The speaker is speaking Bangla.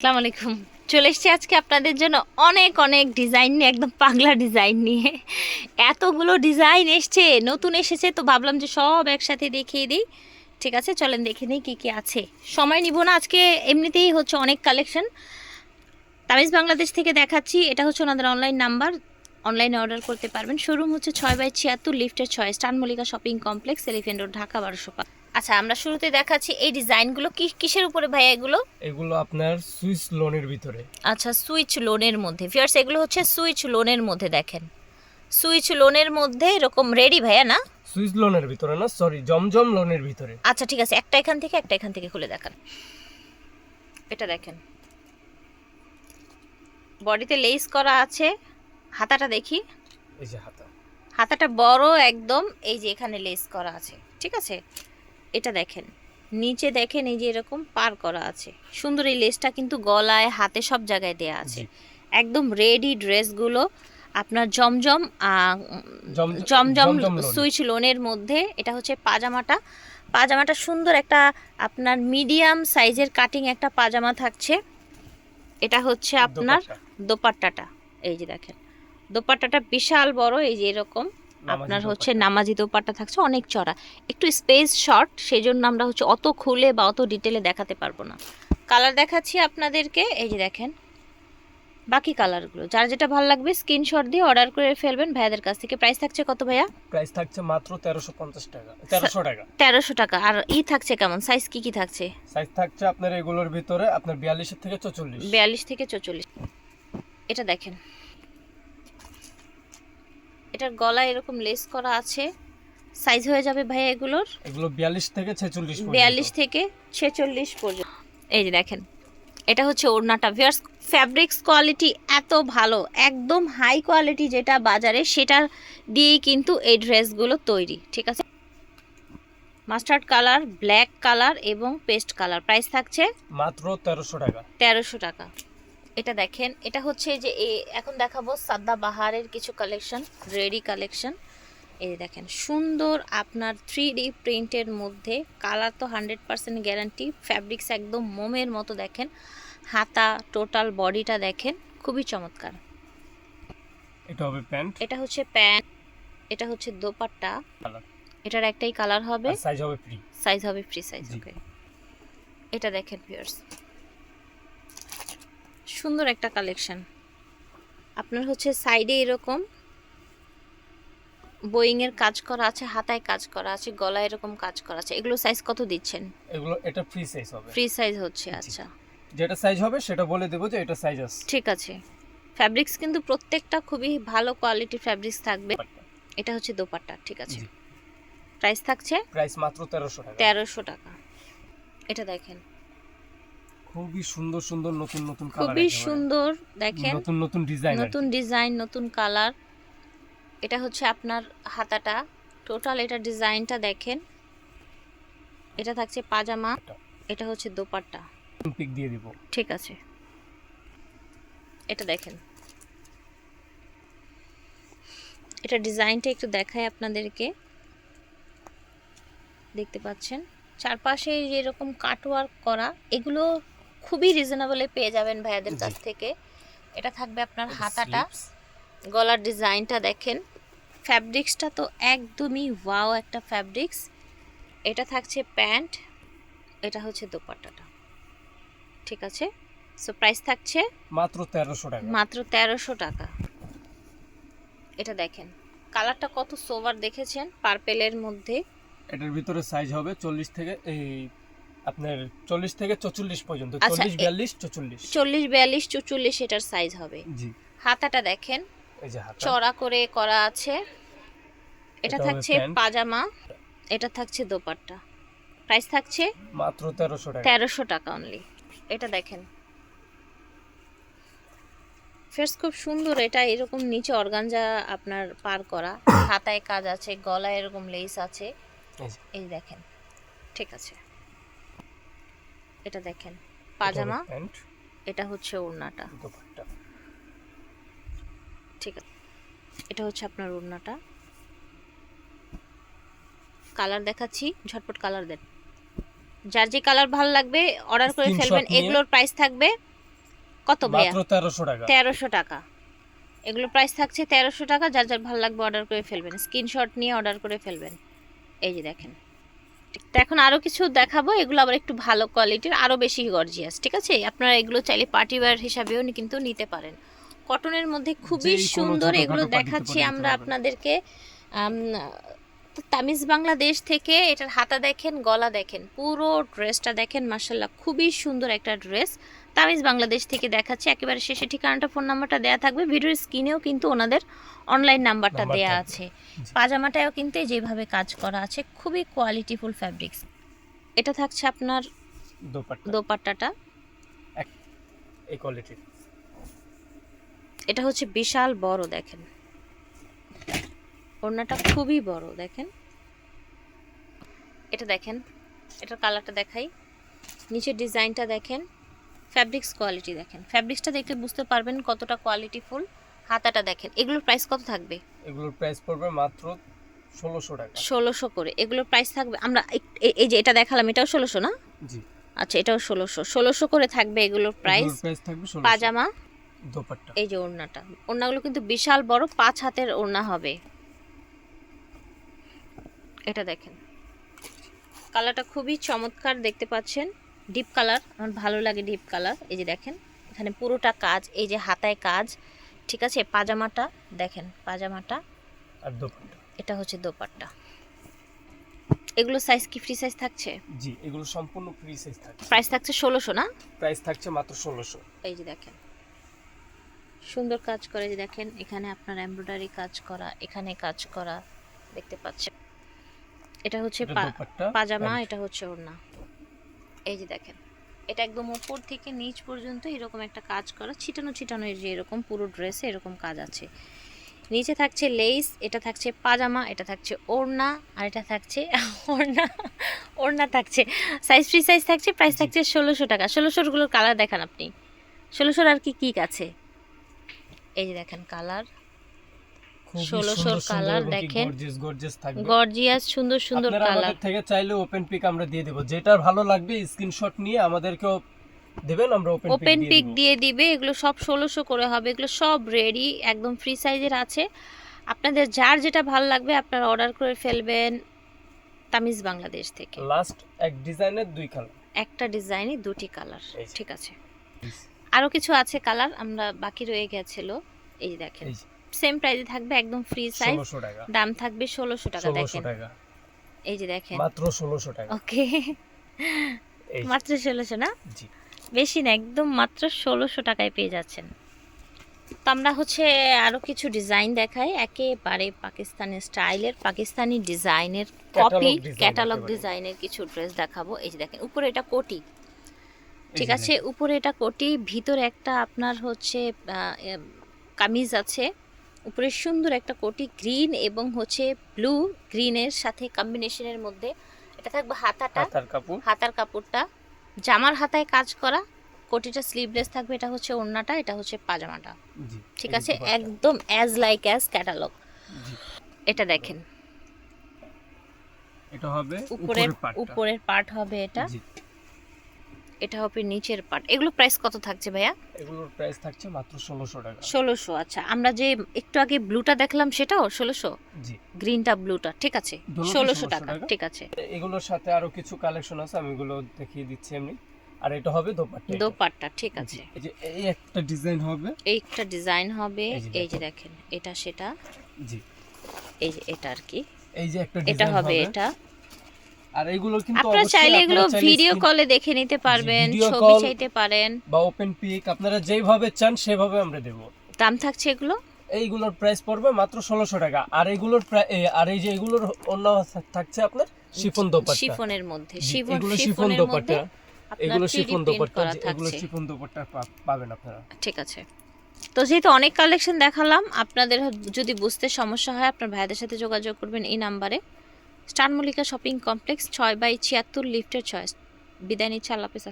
আসসালামু আলাইকুম চলে এসেছি আজকে আপনাদের জন্য অনেক অনেক ডিজাইন নিয়ে, একদম পাগলা ডিজাইন নিয়ে। এতগুলো ডিজাইন এসছে, নতুন এসেছে, তো ভাবলাম যে সব একসাথে দেখিয়ে দিই। ঠিক আছে, চলেন দেখে নিই কী কী আছে। সময় নিব না, আজকে এমনিতেই হচ্ছে অনেক কালেকশন তামিজ বাংলাদেশ থেকে দেখাচ্ছি, এটা হচ্ছে ওনাদের অনলাইন নাম্বার অনলাইনে অর্ডার করতে পারবেন। শোরুম হচ্ছে ছয় বাই ছিয়াত্তর লিফটের ছয় স্টান Mallika shopping complex elephant road Dhaka বারোশো পাঁচ। আচ্ছা আমরা শুরুতে দেখাচ্ছি এই ডিজাইনগুলো। কি কিসের উপরে ভাইয়া এগুলো? এগুলো আপনার সুইস লোনের ভিতরে। আচ্ছা সুইচ লোনের মধ্যে। ফিয়ার্স এগুলো হচ্ছে সুইচ লোনের মধ্যে দেখেন। সুইচ লোনের মধ্যে এরকম রেডি ভাইয়া না? সুইস লোনের ভিতরে না সরি জমজম লোনের ভিতরে। আচ্ছা ঠিক আছে একটা এখান থেকে একটা এখান থেকে খুলে দেখান। এটা দেখেন। বডিতে লেস করা আছে। হাতাটা দেখি। এই যে হাতা। হাতাটা বড় একদম এই যে এখানে লেস করা আছে। ঠিক আছে? এটা দেখেন। নিচে দেখেন এই যে এরকম পার করা আছে। সুন্দর এই লেসটা কিন্তু গলায় হাতে সব জায়গায় দেয়া আছে। একদম রেডি ড্রেসগুলো আপনার জমজম জমজম সুইচ লোনের মধ্যে এটা হচ্ছে পাজামাটা। পাজামাটা সুন্দর একটা আপনার মিডিয়াম সাইজের কাটিং একটা পাজামা থাকছে। এটা হচ্ছে আপনার দোপাট্টাটা। এই যে দেখেন। দোপাট্টাটা বিশাল বড় এই যে এরকম। আপনার হচ্ছে। নামাজি দোপাট্টা থাকছে অনেক চড়া। একটু স্পেস শর্ট সেই জন্য আমরা হচ্ছে অত খুলে বা অত ডিটেলে দেখাতে পারব না। কালার দেখাচ্ছি আপনাদেরকে এই যে দেখেন। বাকি কালারগুলো যার যেটা ভালো লাগবে স্ক্রিনশট দিয়ে অর্ডার করে ফেলবেন। ভাইয়াদের কাছ থেকে প্রাইস থাকছে কত ভাইয়া? প্রাইস থাকছে মাত্র তেরোশো পঞ্চাশ টাকা তেরোশো টাকা। তেরোশো টাকা আর ই থাকছে কেমন? সাইজ কি কি থাকছে? সাইজ থাকছে আপনার এগুলোর ভিতরে আপনার বিয়াল্লিশের থেকে চৌচল্লিশ। বিয়াল্লিশ থেকে চৌচল্লিশ। এটা দেখেন। এটার গলায় এরকম লেস করা আছে। সাইজ হয়ে যাবে ভাইয়া এগুলোর। এগুলো বিয়াল্লিশ থেকে ছেচল্লিশ বিয়াল্লিশ থেকে ছেচল্লিশ পর্যন্ত। এই যে দেখেন এটা হচ্ছে ওড়নাটা। ভিয়ার্স ফ্যাব্রিক্স কোয়ালিটি এত ভালো একদম হাই কোয়ালিটি যেটা বাজারে সেটা দিয়েই কিন্তু এই ড্রেসগুলো তৈরি ঠিক আছে? মাস্টার্ড কালার ব্ল্যাক কালার এবং পেস্ট কালার প্রাইস থাকছে মাত্র তেরোশো টাকা। তেরোশো টাকা। এটা দেখেন এটা হচ্ছে যে এখন দেখাবো সাদা বাহারের কিছু কালেকশন রেডি কালেকশন এই দেখেন সুন্দর আপনার থ্রি ডি প্রিন্টের মধ্যে কালার তো হান্ড্রেড পার্সেন্ট গ্যারান্টি ফ্যাব্রিক্স একদম মোমের মতো দেখেন। হাতা টোটাল বডিটা দেখেন খুবই চমৎকার। এটা হবে প্যান্ট? এটা হচ্ছে প্যান্ট এটা হচ্ছে দোপাট্টা। এটার একটাই কালার হবে। সাইজ হবে ফ্রি সাইজ হবে ফ্রি সাইজ ওকে এটা দেখেন ভিউয়ার্স সুন্দর একটা কালেকশন আপনার হচ্ছে সাইডে এরকম বোয়িং এর কাজ করা আছে হাতায় কাজ করা আছে গলায় এরকম কাজ করা আছে। এগুলো সাইজ কত দিচ্ছেন? এগুলো এটা ফ্রি সাইজ হবে। ফ্রি সাইজ হচ্ছে আচ্ছা। যেটা সাইজ হবে সেটা বলে দেবো যে এটা সাইজ আছে। ঠিক আছে। ফ্যাব্রিক্স কিন্তু প্রত্যেকটা খুবই ভালো কোয়ালিটির ফ্যাব্রিক্স থাকবে। এটা হচ্ছে দোপাট্টা ঠিক আছে। প্রাইস থাকছে? প্রাইস মাত্র তেরোশো টাকা। তেরোশো টাকা। এটা দেখেন। খুবই সুন্দর সুন্দর নতুন নতুন কালার খুবই সুন্দর দেখেন। নতুন নতুন ডিজাইন নতুন ডিজাইন নতুন কালার এটা হচ্ছে আপনার হাতাটা। টোটাল এটা ডিজাইনটা দেখেন। এটা থাকছে পাজামা। এটা। হচ্ছে দোপাট্টা। পিক দিয়ে দিব। ঠিক আছে। এটা দেখেন। এটা ডিজাইনটা একটু দেখাই আপনাদেরকে। দেখতে পাচ্ছেন? চারপাশে এরকম কাটওয়ার্ক করা এগুলো খুবই রিজনেবলে পেয়ে যাবেন ভাইয়াদের কাছ থেকে। এটা থাকবে আপনার হাতাটা। গলার ডিজাইনটা দেখেন। ফ্যাব্রিক্সটা তো একদমই ওয়াও একটা ফ্যাব্রিক্স এটা থাকছে প্যান্ট। এটা হচ্ছে দোপাট্টাটা। ঠিক আছে? সো প্রাইস থাকছে মাত্র তেরোশো টাকা। মাত্র তেরোশো টাকা। এটা দেখেন। কালারটা কত সোভার দেখেছেন? পার্পেলের মধ্যে। এটার ভিতরে সাইজ হবে চল্লিশ থেকে এই আপনার চল্লিশ থেকে চৌচল্লিশ পর্যন্ত আচ্ছা, চল্লিশ এ- বিয়াল্লিশ চৌচল্লিশ। চল্লিশ বিয়াল্লিশ চুচল্লিশ এটার সাইজ হবে। জি। হাতাটা দেখেন এই যে হাতা। চড়া করে করা আছে। এটা থাকছে পাজামা এটা থাকছে দোপাট্টা। প্রাইস থাকছে মাত্র তেরোশো টাকা। তেরোশো টাকা অনলি এটা দেখেন। ফেস খুব সুন্দর এটা এরকম নিচে অর্গানজা আপনার পার করা। হাতায় কাজ আছে গলায় এরকম লেস আছে। এই দেখেন। ঠিক আছে। এটা দেখেন পাজামা। এটা হচ্ছে ওড়নাটা। ঠিক আছে। এটা হচ্ছে আপনার ওড়নাটা। কালার দেখাচ্ছি ঝটপট কালার দেন। যার যে কালার ভালো লাগবে অর্ডার করে ফেলবেন। এগুলোর প্রাইস থাকবে কত ভাইয়া? তেরোশো টাকা। তেরোশো টাকা। এগুলো প্রাইস থাকছে তেরোশো টাকা। যার যার ভালো লাগবে অর্ডার করে ফেলবেন। স্ক্রিনশট নিয়ে অর্ডার করে ফেলবেন। এই যে দেখেন। তো এখন আরও কিছু দেখাবো এগুলো আবার একটু ভালো কোয়ালিটির আরও বেশি গর্জিয়াস ঠিক আছে? আপনারা এগুলো চাইলে পার্টি ওয়্যার হিসাবেও কিন্তু নিতে পারেন। কটনের মধ্যে খুবই সুন্দর এগুলো দেখাচ্ছি আমরা আপনাদেরকে আম, তো তামিজ বাংলাদেশ থেকে এটার হাতা দেখেন গলা দেখেন পুরো ড্রেসটা দেখেন মাসাল্লাহ খুবই সুন্দর একটা ড্রেস। তামিজ বাংলাদেশ থেকে দেখাচ্ছি একেবারে শেষে ঠিকানাটা ফোন নাম্বারটা দেওয়া থাকবে। ভিডিওর স্ক্রিনেও কিন্তু ওনাদের অনলাইন নাম্বারটা নাম্বার দেওয়া আছে। পাজামাটাও কিন্তু যেভাবে কাজ করা আছে খুবই কোয়ালিটিফুল ফ্যাব্রিক্স এটা থাকছে আপনার দোপাট্টাটা। এই কোয়ালিটির এটা হচ্ছে বিশাল বড় দেখেন। ওড়নাটা খুবই বড় দেখেন। এটা দেখেন এটার কালারটা দেখাই। নিচের ডিজাইনটা দেখেন ফ্যাব্রিক্স কোয়ালিটি দেখেন। ফ্যাব্রিক্সটা দেখলে বুঝতে পারবেন কতটা কোয়ালিটি ফুল। হাতাটা দেখেন এগুলোর প্রাইস কত থাকবে? এগুলোর প্রাইস পড়বে মাত্র ষোলোশো টাকা। ষোলোশো করে এগুলোর প্রাইস থাকবে আমরা এই যে এটা দেখালাম এটাও ষোলোশো না? জি। আচ্ছা এটাও ষোলোশো ষোলোশো করে থাকবে এগুলোর প্রাইস। পাজামা? দোপাট্টা। এই যে ওড়নাটা ওড়নাগুলো কিন্তু বিশাল বড় পাঁচ হাতের ওড়না হবে। এটা দেখেন। কালারটা খুবই চমৎকার দেখতে পাচ্ছেন। ডিপ কালার আমার ভালো লাগে ডিপ কালার। এই যে দেখেন এখানে পুরোটা কাজ এই যে হাতায় কাজ ঠিক আছে? পাজামাটা দেখেন পাজামাটা। আর দোপাট্টা। এটা হচ্ছে দোপাট্টা। এগুলো সাইজ কি ফ্রি সাইজ থাকছে? জি এগুলো সম্পূর্ণ ফ্রি সাইজ থাকবে প্রাইস থাকছে ষোলোশো না? প্রাইস থাকছে মাত্র ষোলোশো। এই যে দেখেন। সুন্দর কাজ করে যে দেখেন এখানে আপনার এমব্রয়ডারি কাজ করা এখানে কাজ করা দেখতে পাচ্ছেন। এটা হচ্ছে পাজামা এটা হচ্ছে ওড়না। এই যে দেখেন এটা একদম উপর থেকে নিচ পর্যন্ত এরকম একটা কাজ করা ছিটানো ছিটানো যে এরকম পুরো ড্রেসে এরকম কাজ আছে। নিচে থাকছে লেস এটা থাকছে পাজামা এটা থাকছে ওড়না আর এটা থাকছে ওড়না ওড়না থাকছে। সাইজ ফ্রি সাইজ থাকছে প্রাইস থাকছে ষোলোশো টাকা। ষোলোশোরগুলোর কালার দেখান আপনি। ষোলোশোর আর কি কি আছে? এই যে দেখেন কালার খুবই 1600 সুন্দর সুন্দর কালার দেখেন। গর্জিয়াস সুন্দর সুন্দর কালার। থেকে চাইলে ওপেন পিক আমরা দিয়ে দেব। যেটার ভালো লাগবে স্ক্রিনশট নিয়ে আমাদেরকেও দেবেন আমরা ওপেন ওপেন পিক দিয়ে দিবে। এগুলো সব ষোলোশো করে হবে। এগুলো সব রেডি একদম ফ্রি সাইজের আছে। আপনাদের যার যেটা ভালো লাগবে আপনারা অর্ডার করে ফেলবেন তামিজ বাংলাদেশ থেকে। লাস্ট এক ডিজাইনের দুই কালার একটা ডিজাইনই দুটি কালার ঠিক আছে। আরও কিছু আছে কালার আমরা বাকি রয়ে গেছিল। এই দেখেন। সেম প্রাইসে থাকবে একদম ফ্রি সাইজ দাম থাকবে ষোলোশো টাকা দেখেন। টাকা। এই যে দেখেন। মাত্র ষোলোশো টাকা। ওকে। এই মাত্র ষোলোশো না? জি। বেশি না একদম মাত্র ষোলোশো টাকায় পেয়ে যাচ্ছেন। তো আমরা হচ্ছে আরও কিছু ডিজাইন দেখাই। একেবারে পাকিস্তানি স্টাইলের পাকিস্তানি ডিজাইনের কপি ক্যাটালগ ডিজাইনের কিছু ড্রেস দেখাবো। এই যে দেখেন উপরে এটা কোটি। ঠিক আছে? উপরে এটা কোটি ভিতরে একটা আপনার হচ্ছে কামিজ আছে। উপরে সুন্দর একটা কোটি গ্রিন এবং হচ্ছে ব্লু গ্রিনের সাথে কম্বিনেশনের মধ্যে এটা থাকবে হাতাটা হাতার কাপড়। হাতার কাপড়টা। জামার হাতায় কাজ করা কোটিটা স্লিভলেস থাকবে এটা হচ্ছে ওড়নাটা এটা হচ্ছে পাজামাটা। জি ঠিক আছে? একদম অ্যাজ লাইক অ্যাজ ক্যাটালগ এটা দেখেন। এটা হবে উপরের উপরের উপরের পার্ট হবে এটা। জি। এটা হবে নিচের পার্ট এগুলো প্রাইস কত থাকছে ভাইয়া? এগুলোর প্রাইস থাকছে মাত্র ষোলোশো টাকা। ষোলোশো আচ্ছা। আমরা যে একটু আগে ব্লুটা দেখলাম সেটাও ষোলোশো? জি। গ্রিনটা ব্লুটা ঠিক আছে। ষোলোশো 1600 টাকা। ঠিক আছে। এগুলোর সাথে আরও কিছু কালেকশন আছে আমি এগুলো দেখিয়ে দিচ্ছি এমনি। আর এটা হবে দোপাট্টা এটা। দোপাট্টা ঠিক আছে। এই যে এই একটা ডিজাইন হবে। এই একটা ডিজাইন হবে এই যে দেখেন এটা সেটা। জি। এই যে এটা আর কি। এই যে একটা এটা ডিজাইন হবে হবে। এটা। আর এগুলো কিন্তু আপনারা চাইলে এগুলো ভিডিও কলে দেখে নিতে পারবেন ছবি চাইতে পারেন। বা ওপেন পিক আপনারা যেভাবে চান সেভাবে আমরা দেব। দাম থাকছে এগুলো? এইগুলোর প্রাইস পড়বে মাত্র ষোলোশো টাকা। আর এইগুলোর প্রায় আর এই যে এগুলোর অন্য থাকছে আপনার শিফন দোপাট্টা। শিফনের মধ্যে এগুলো শিফন দোপাট্টা। এগুলো শিফন দোপাট্টা এগুলো শিফন দোপাট্টা পাবেন আপনারা। ঠিক আছে। তো যেহেতু অনেক কালেকশন দেখালাম আপনাদের যদি বুঝতে সমস্যা হয় আপনার ভাইদের সাথে যোগাযোগ করবেন এই নাম্বারে স্টার মল্লিকা শপিং কমপ্লেক্স ছয় বাই ছিয়াত্তর লিফটের ছয় বিদায় নিচ্ছে আল্লাহ হাফিজ